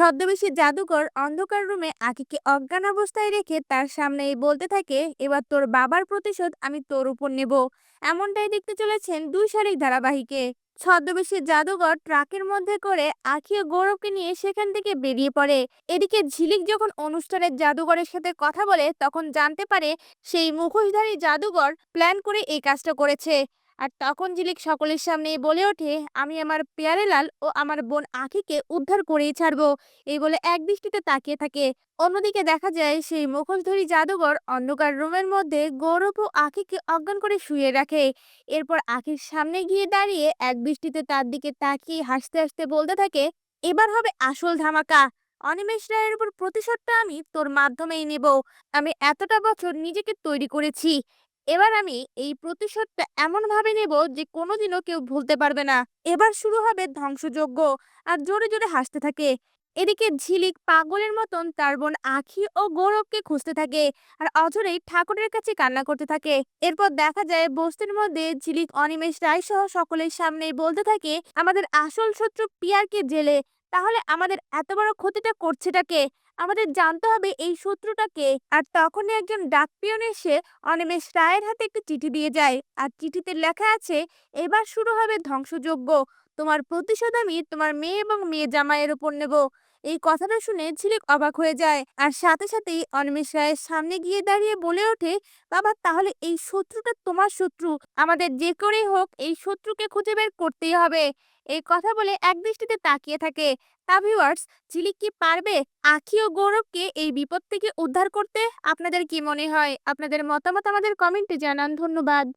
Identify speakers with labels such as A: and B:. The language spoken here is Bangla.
A: ছদ্মবেশী জাদুকর অন্ধকার রুমে আকিকে অজ্ঞান অবস্থায় রেখে তার সামনেই বলতে থাকে, এবার তোর বাবার প্রতিশোধ আমি তোর উপর নেব। এমনটাই দেখতে চলেছেন দুই শারিক ধারাবাহিকে। ছদ্মবেশী জাদুঘর ট্রাকের মধ্যে করে আখি ও গৌরবকে নিয়ে সেখান থেকে বেরিয়ে পড়ে। এদিকে ঝিলিক যখন অনুষ্ঠানের জাদুঘরের সাথে কথা বলে, তখন জানতে পারে সেই মুখোশধারী জাদুঘর প্ল্যান করে এই কাজটা করেছে। আর তখন ঝিলিক সকলের সামনে বলে ওঠে, আমি আমার পেয়ারেলাল ও আমার বোন আখিকে উদ্ধার করেই ছাড়বো। এই বলে এক দৃষ্টিতে তাকিয়ে থাকে। অন্যদিকে দেখা যায়, সেই মুখোশধারী জাদুঘর অন্ধকার রুমের মধ্যে গৌরব ও আখিকে অজ্ঞান করে শুয়ে রাখে। এরপর আখির সামনে গিয়ে দাঁড়িয়ে এক দৃষ্টিতে তার দিকে তাকিয়ে হাসতে হাসতে বলতে থাকে, এবার হবে আসল ধামাকা। অনিমেষ রায়ের উপর প্রতিশোধটা আমি তোর মাধ্যমেই নেব। আমি এতটা বছর নিজেকে তৈরি করেছি। এবার আমি এই প্রতিশোধটা এমন ভাবে নেব যে, কোনোদিনও কেউ ভুলতে পারবে না। এবার শুরু হবে ধ্বংসযজ্ঞ আর জোরে জোরে হাসতে থাকে। এদিকে ঝিলিক পাগলের মতন তার বোন আখি ও গৌরবকে খুঁজতে থাকে আর অঝরেই ঠাকুরের কাছে কান্না করতে থাকে। এরপর দেখা যায় বস্তির মধ্যে ঝিলিক অনিমেষ রায় সহ সকলের সামনেই বলতে থাকে, আমাদের আসল শত্রু পিয়ারকে জেলে তাহলে আমাদের এত বড় ক্ষতিটা করছেটা কে? আমাদের জানতে হবে এই শত্রুটাকে আর তখনই একজন ডাকপিয়ন এসে অনিমেষ রায়ের হাতে একটি চিঠি দিয়ে যায়। আর চিঠিতে লেখা আছে, এবার শুরু হবে ধ্বংসযজ্ঞ। তোমার প্রতিশোধ আমি তোমার মেয়ে এবং মেয়ে জামাইয়ের উপর নেব। এই কথাটা শুনে ঝিলিক অবাক হয়ে যায়। আর সাথে সাথেই অনিমেষ রায়ের সামনে গিয়ে দাঁড়িয়ে বলে ওঠে, বাবা, তাহলে এই শত্রুটা তোমার শত্রু। আমাদের যে করেই হোক, এই শত্রুকে খুঁজে বের করতেই হবে। এই কথা বলে এক দৃষ্টিতে তাকিয়ে থাকে। তা ভিউয়ার্স ঝিলিক কি পারবে আখি ও গৌরবকে এই বিপদ থেকে উদ্ধার করতে? আপনাদের কি মনে হয়? আপনাদের মতামত আমাদের কমেন্টে জানান। ধন্যবাদ।